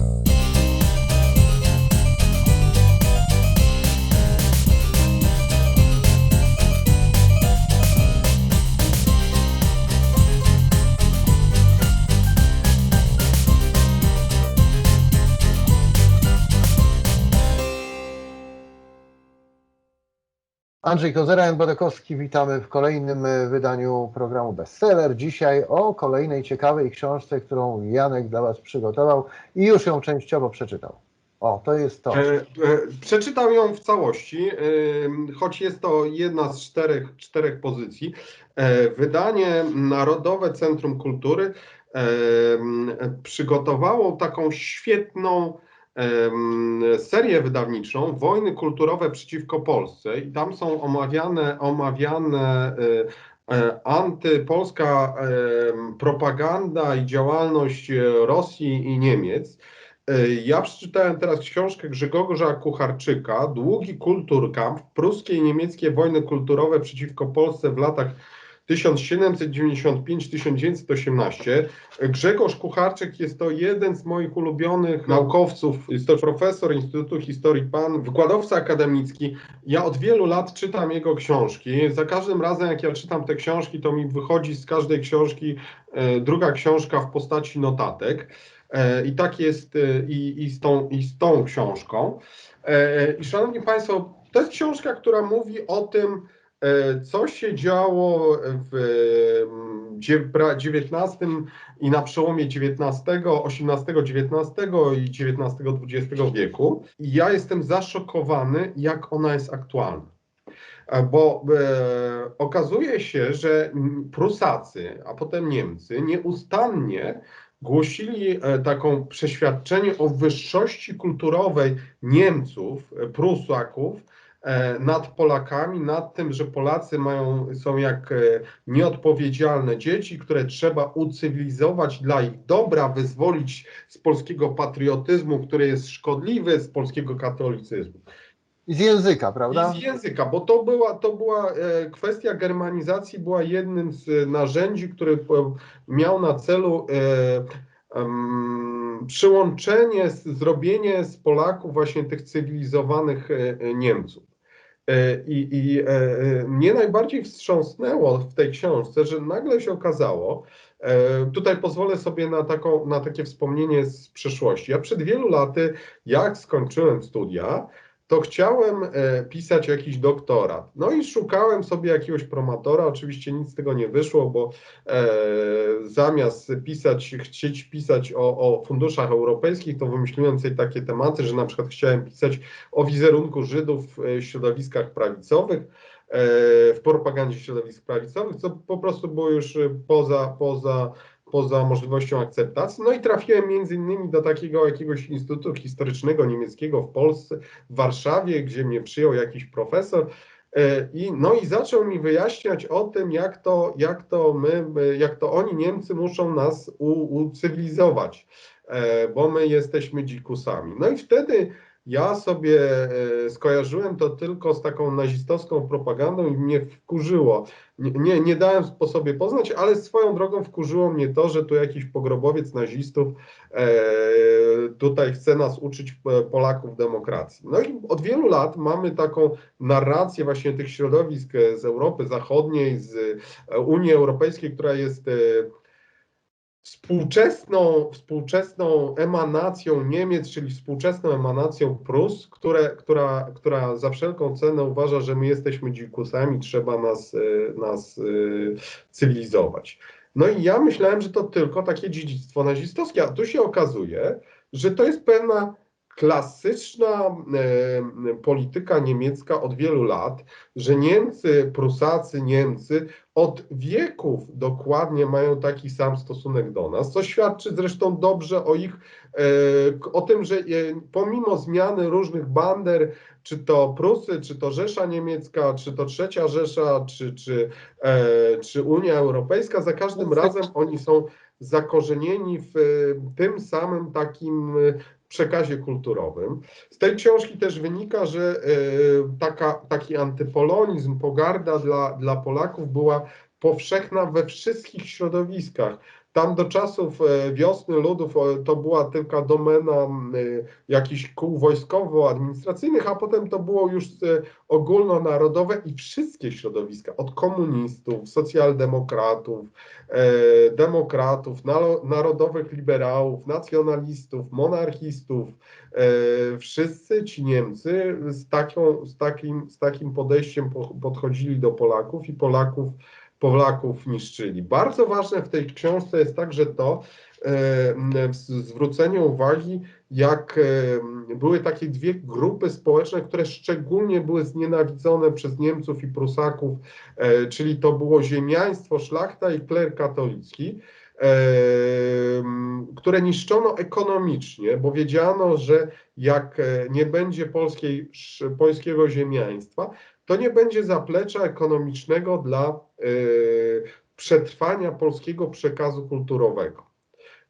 Uh... Andrzej Kozera, Jan Bodekowski, witamy w kolejnym e, wydaniu programu Bestseller. Dzisiaj o kolejnej ciekawej książce, którą Janek dla Was przygotował i już ją częściowo przeczytał. O, to jest to. E, e, Przeczytam ją w całości, e, choć jest to jedna z czterech, czterech pozycji. E, Wydanie Narodowe Centrum Kultury przygotowało taką świetną serię wydawniczą Wojny kulturowe przeciwko Polsce i tam są omawiane, omawiane e, e, antypolska propaganda i działalność e, Rosji i Niemiec. Ja przeczytałem teraz książkę Grzegorza Kucharczyka, Długi Kulturkamp, pruskie i niemieckie wojny kulturowe przeciwko Polsce w latach 1795-1918. Grzegorz Kucharczyk jest to jeden z moich ulubionych naukowców. Jest to profesor Instytutu Historii PAN, wykładowca akademicki. Ja od wielu lat czytam jego książki. Za każdym razem, jak ja czytam te książki, to mi wychodzi z każdej książki e, druga książka w postaci notatek. E, I tak jest e, i, i, z tą, i z tą książką. I szanowni Państwo, to jest książka, która mówi o tym, co się działo w mm, XIX i na przełomie XIX, XVIII, XIX i XIX-XX wieku. I ja jestem zaszokowany, jak ona jest aktualna. E, Bo e, okazuje się, że mm, Prusacy, a potem Niemcy nieustannie głosili e, taką przeświadczenie o wyższości kulturowej Niemców, e, Prusaków e, nad Polakami, nad tym, że Polacy mają, są jak e, nieodpowiedzialne dzieci, które trzeba ucywilizować dla ich dobra, wyzwolić z polskiego patriotyzmu, który jest szkodliwy, z polskiego katolicyzmu. I z języka, prawda? I z języka, bo to była, to była e, kwestia germanizacji, była jednym z e, narzędzi, który e, miał na celu e, em, przyłączenie, zrobienie z Polaków właśnie tych cywilizowanych e, e, Niemców. E, I, i e, mnie najbardziej wstrząsnęło w tej książce, że nagle się okazało, e, tutaj pozwolę sobie na, taką, na takie wspomnienie z przeszłości. Ja przed wielu laty, jak skończyłem studia, to chciałem e, pisać jakiś doktorat. No i szukałem sobie jakiegoś promotora. Oczywiście nic z tego nie wyszło, bo e, zamiast pisać, chcieć pisać o, o funduszach europejskich, to wymyśliłem sobie takie tematy, że na przykład chciałem pisać o wizerunku Żydów w środowiskach prawicowych, e, w propagandzie środowisk prawicowych, co po prostu było już e, poza, poza poza możliwością akceptacji. No i trafiłem między innymi do takiego jakiegoś instytutu historycznego niemieckiego w Polsce, w Warszawie, gdzie mnie przyjął jakiś profesor. e, I, no i zaczął mi wyjaśniać o tym, jak to, jak to my, jak to oni Niemcy muszą nas ucywilizować, e, bo my jesteśmy dzikusami. No i wtedy ja sobie e, skojarzyłem to tylko z taką nazistowską propagandą i mnie wkurzyło. Nie, nie, dałem po sobie poznać, ale swoją drogą wkurzyło mnie to, że tu jakiś pogrobowiec nazistów e, tutaj chce nas uczyć e, Polaków demokracji. No i od wielu lat mamy taką narrację właśnie tych środowisk z Europy Zachodniej, z Unii Europejskiej, która jest współczesną, współczesną emanacją Niemiec, czyli współczesną emanacją Prus, które, która, która za wszelką cenę uważa, że my jesteśmy dzikusami, trzeba nas, e, nas e, cywilizować. No i ja myślałem, że to tylko takie dziedzictwo nazistowskie, a tu się okazuje, że to jest pewna klasyczna polityka niemiecka od wielu lat, że Niemcy, Prusacy, Niemcy od wieków dokładnie mają taki sam stosunek do nas, co świadczy zresztą dobrze o ich, e, o tym, że e, pomimo zmiany różnych bander, czy to Prusy, czy to Rzesza Niemiecka, czy to Trzecia Rzesza, czy, czy, e, czy Unia Europejska, za każdym razem oni są zakorzenieni w tym samym takim przekazie kulturowym. Z tej książki też wynika, że e, taka, taki antypolonizm, pogarda dla, dla Polaków była powszechna we wszystkich środowiskach. Tam do czasów e, wiosny ludów e, to była tylko domena e, jakichś kół wojskowo-administracyjnych, a potem to było już ogólnonarodowe i wszystkie środowiska, od komunistów, socjaldemokratów, demokratów, narodowych liberałów, nacjonalistów, monarchistów, wszyscy ci Niemcy z, taką, z, takim, z takim podejściem po- podchodzili do Polaków i Polaków Polaków niszczyli. Bardzo ważne w tej książce jest także to, e, zwrócenie uwagi, jak e, były takie dwie grupy społeczne, które szczególnie były znienawidzone przez Niemców i Prusaków, e, czyli to było ziemiaństwo, szlachta i kler katolicki, które niszczono ekonomicznie, bo wiedziano, że jak nie będzie polskiej, polskiego ziemiaństwa, to nie będzie zaplecza ekonomicznego dla e, przetrwania polskiego przekazu kulturowego.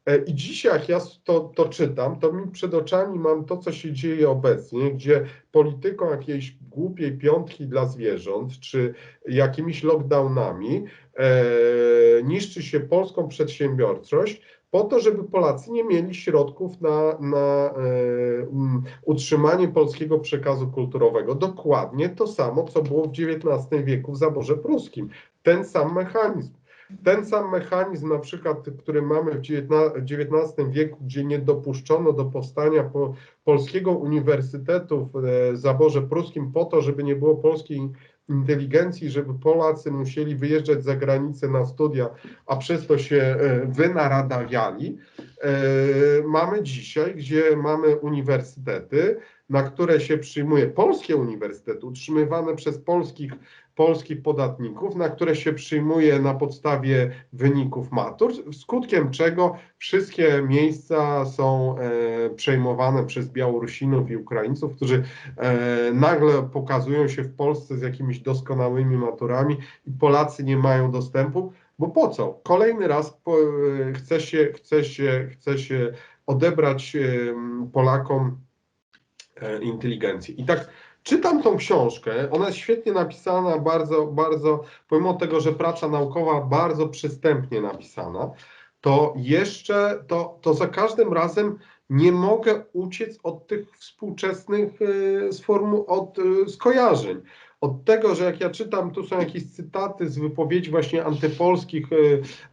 E, I dzisiaj, jak ja to, to czytam, to mi przed oczami mam to, co się dzieje obecnie, gdzie polityką jakiejś głupiej piątki dla zwierząt, czy jakimiś lockdownami e, niszczy się polską przedsiębiorczość, po to, żeby Polacy nie mieli środków na, na mm, utrzymanie polskiego przekazu kulturowego. Dokładnie to samo, co było w XIX wieku w zaborze pruskim. Ten sam mechanizm. Ten sam mechanizm, na przykład, który mamy w XIX wieku, gdzie nie dopuszczono do powstania po, polskiego uniwersytetu w e, zaborze pruskim po to, żeby nie było polskiej inteligencji, żeby Polacy musieli wyjeżdżać za granicę na studia, a przez to się e, wynaradawiali. E, Mamy dzisiaj, gdzie mamy uniwersytety, na które się przyjmuje polskie uniwersytety, utrzymywane przez polskich, polskich podatników, na które się przyjmuje na podstawie wyników matur, skutkiem czego wszystkie miejsca są e, przejmowane przez Białorusinów i Ukraińców, którzy e, nagle pokazują się w Polsce z jakimiś doskonałymi maturami i Polacy nie mają dostępu. Bo po co? Kolejny raz po, e, chce, się, chce, się, chce się odebrać Polakom e, inteligencję. I tak czytam tą książkę, ona jest świetnie napisana, bardzo, bardzo, pomimo tego, że praca naukowa bardzo przystępnie napisana, to jeszcze, to, to za każdym razem nie mogę uciec od tych współczesnych e, sformu, od e, skojarzeń. Od tego, że jak ja czytam, tu są jakieś cytaty z wypowiedzi właśnie antypolskich e,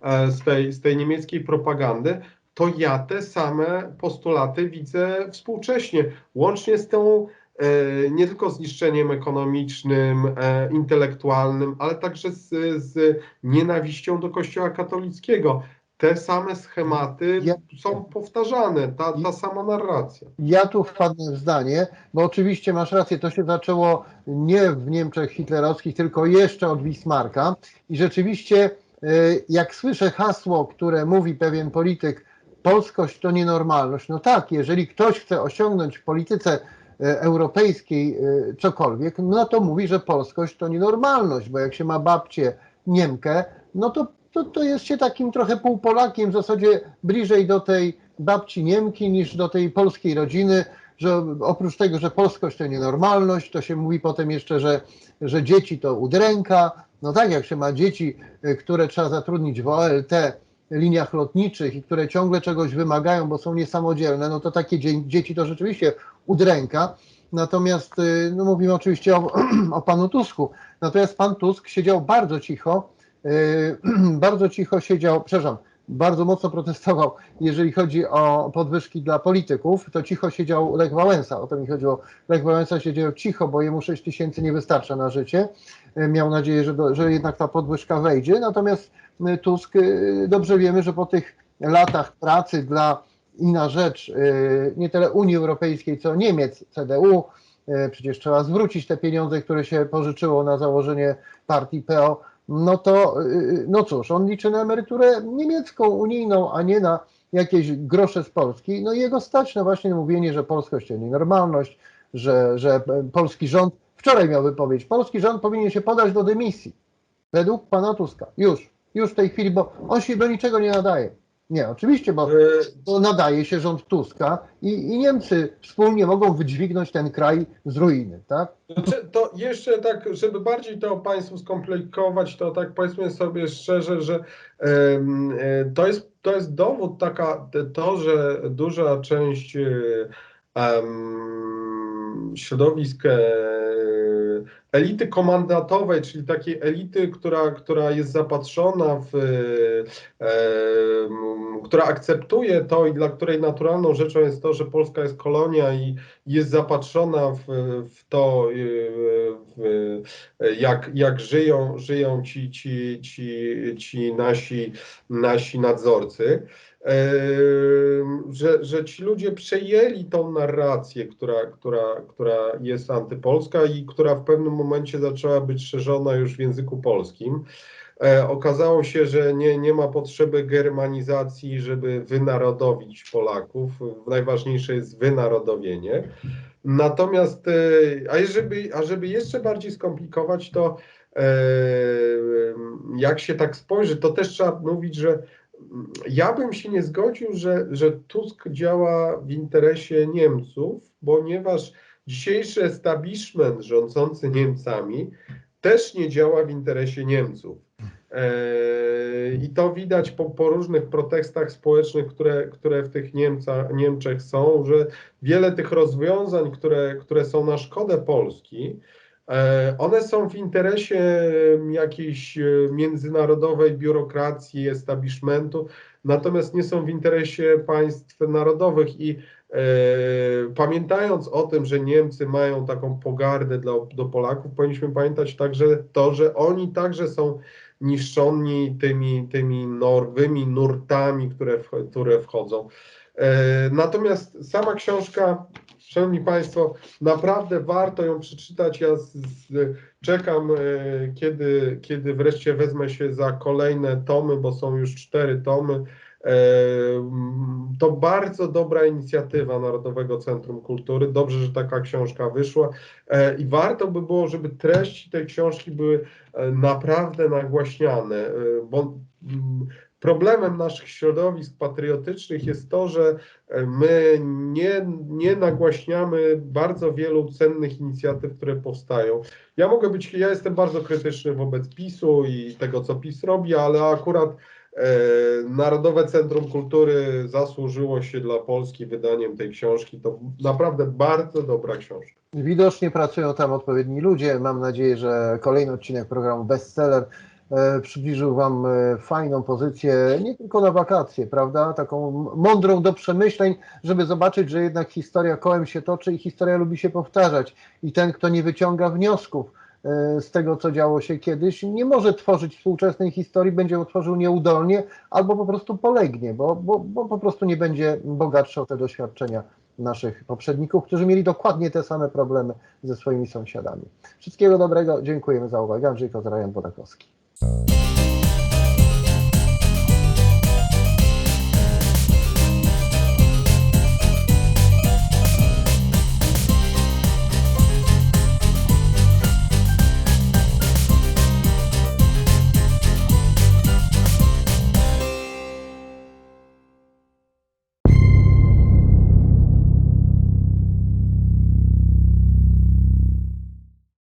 e, z tej, z tej niemieckiej propagandy, to ja te same postulaty widzę współcześnie, łącznie z tą nie tylko zniszczeniem ekonomicznym, e, intelektualnym, ale także z, z nienawiścią do Kościoła katolickiego. Te same schematy Ja- są powtarzane, ta, ta sama narracja. Ja tu wpadnę w zdanie, bo oczywiście masz rację, to się zaczęło nie w Niemczech hitlerowskich, tylko jeszcze od Bismarcka i rzeczywiście y, jak słyszę hasło, które mówi pewien polityk, polskość to nienormalność, no tak, jeżeli ktoś chce osiągnąć w polityce europejskiej y, cokolwiek, no to mówi, że polskość to nienormalność, bo jak się ma babcię Niemkę, no to, to, to jest się takim trochę półpolakiem, w zasadzie bliżej do tej babci Niemki niż do tej polskiej rodziny, że oprócz tego, że polskość to nienormalność, to się mówi potem jeszcze, że, że dzieci to udręka. No tak, jak się ma dzieci, y, które trzeba zatrudnić w OLT, liniach lotniczych i które ciągle czegoś wymagają, bo są niesamodzielne, no to takie dzie- dzieci to rzeczywiście udręka. Natomiast y, no mówimy oczywiście o, o panu Tusku. Natomiast pan Tusk siedział bardzo cicho, y, bardzo cicho siedział, przepraszam, bardzo mocno protestował, jeżeli chodzi o podwyżki dla polityków, to cicho siedział Lech Wałęsa, o to mi chodziło. Lech Wałęsa siedział cicho, bo jemu 6 tysięcy nie wystarcza na życie. Y, Miał nadzieję, że, do, że jednak ta podwyżka wejdzie, natomiast Tusk, dobrze wiemy, że po tych latach pracy dla i na rzecz y, nie tyle Unii Europejskiej, co Niemiec, CDU, y, przecież trzeba zwrócić te pieniądze, które się pożyczyło na założenie partii PO, no to, y, no cóż, on liczy na emeryturę niemiecką, unijną, a nie na jakieś grosze z Polski. No i jego stać na właśnie mówienie, że polskość to nienormalność, że, że polski rząd, wczoraj miał wypowiedź, polski rząd powinien się podać do dymisji. Według pana Tuska. Już, już w tej chwili, bo on się do niczego nie nadaje. Nie, oczywiście, bo E, to nadaje się rząd Tuska i, i Niemcy wspólnie mogą wydźwignąć ten kraj z ruiny, tak? Znaczy, to jeszcze tak, żeby bardziej to Państwu skomplikować, to tak powiedzmy sobie szczerze, że e, to jest, to jest dowód taka, to, że duża część em, środowisk e, elity komandatowej, czyli takiej elity, która, która jest zapatrzona w, e, em, która akceptuje to i dla której naturalną rzeczą jest to, że Polska jest kolonia i jest zapatrzona w, w to, y, w, jak, jak żyją, żyją ci, ci, ci, ci nasi, nasi nadzorcy, że, że ci ludzie przejęli tą narrację, która, która, która jest antypolska i która w pewnym momencie zaczęła być szerzona już w języku polskim. E, Okazało się, że nie, nie ma potrzeby germanizacji, żeby wynarodowić Polaków. Najważniejsze jest wynarodowienie. Natomiast, e, a żeby, a żeby jeszcze bardziej skomplikować, to e, jak się tak spojrzy, to też trzeba mówić, że ja bym się nie zgodził, że, że Tusk działa w interesie Niemców, ponieważ dzisiejszy establishment rządzący Niemcami też nie działa w interesie Niemców. E, I to widać po, po różnych protestach społecznych, które, które w tych Niemca, Niemczech są, że wiele tych rozwiązań, które, które są na szkodę Polski, one są w interesie jakiejś e, międzynarodowej biurokracji, establishmentu, natomiast nie są w interesie państw narodowych i e, pamiętając o tym, że Niemcy mają taką pogardę dla, do Polaków, powinniśmy pamiętać także to, że oni także są niszczeni tymi, tymi norwymi nurtami, które, które wchodzą. E, Natomiast sama książka, Szanowni Państwo, naprawdę warto ją przeczytać. Ja z, z, czekam, e, kiedy, kiedy wreszcie wezmę się za kolejne tomy, bo są już cztery tomy. E, To bardzo dobra inicjatywa Narodowego Centrum Kultury. Dobrze, że taka książka wyszła. E, I warto by było, żeby treści tej książki były naprawdę nagłaśniane, bo problemem naszych środowisk patriotycznych jest to, że e, my nie, nie nagłaśniamy bardzo wielu cennych inicjatyw, które powstają. Ja mogę być, ja jestem bardzo krytyczny wobec PiSu i tego, co PiS robi, ale akurat e, Narodowe Centrum Kultury zasłużyło się dla Polski wydaniem tej książki. To naprawdę bardzo dobra książka. Widocznie pracują tam odpowiedni ludzie. Mam nadzieję, że kolejny odcinek programu Bestseller przybliżył Wam e, fajną pozycję, nie tylko na wakacje, prawda? Taką mądrą do przemyśleń, żeby zobaczyć, że jednak historia kołem się toczy i historia lubi się powtarzać. I ten, kto nie wyciąga wniosków e, z tego, co działo się kiedyś, nie może tworzyć współczesnej historii, będzie ją tworzył nieudolnie albo po prostu polegnie, bo, bo, bo po prostu nie będzie bogatszy o te doświadczenia naszych poprzedników, którzy mieli dokładnie te same problemy ze swoimi sąsiadami. Wszystkiego dobrego, dziękujemy za uwagę. Andrzej Kozarajan Música